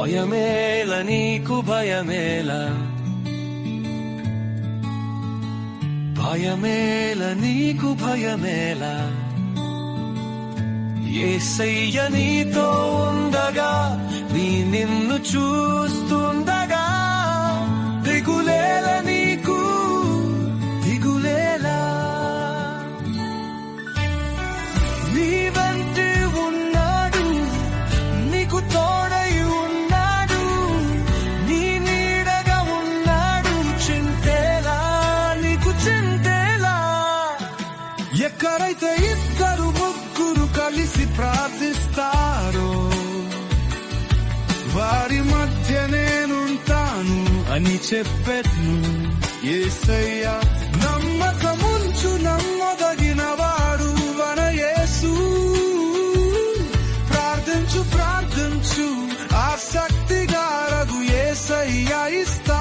భయమేల నీకు భయమేల. భయమేల నీకు భయమేల. ఏసయ్య నీతో ఉండగా నీ నిన్ను చూ ఎవరైతే ఇద్దరు ముగ్గురు కలిసి ప్రార్థిస్తారో వారి మధ్య నేనుంటాను అని చెప్పెట్ను ఏసయ్యా నమ్మకముంచు నమ్మదగిన వాడు వనయేసు ప్రార్థించు ప్రార్థించు ఆసక్తిగా రఘు ఏసయ్యా ఇస్తా.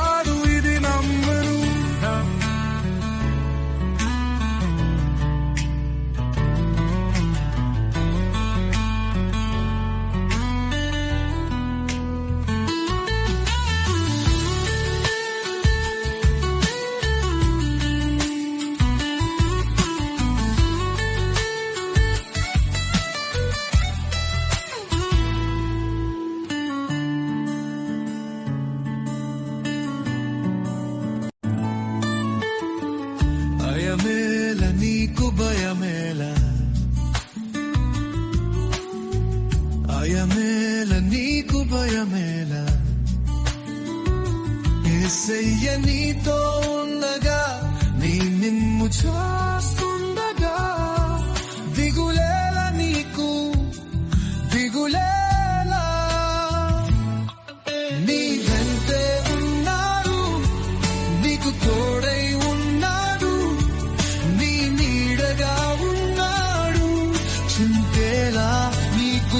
భయమేల నీకు భయమేల. ఏసయ్య నీతో ఉండగా నీ నిన్ను చూస్తుండగా. దిగులేల నీకు దిగులేల. నీ ఉన్నారు నీకు తోడై ఉన్నాడు నీ ఉన్నాడు. చింతేలా నీకు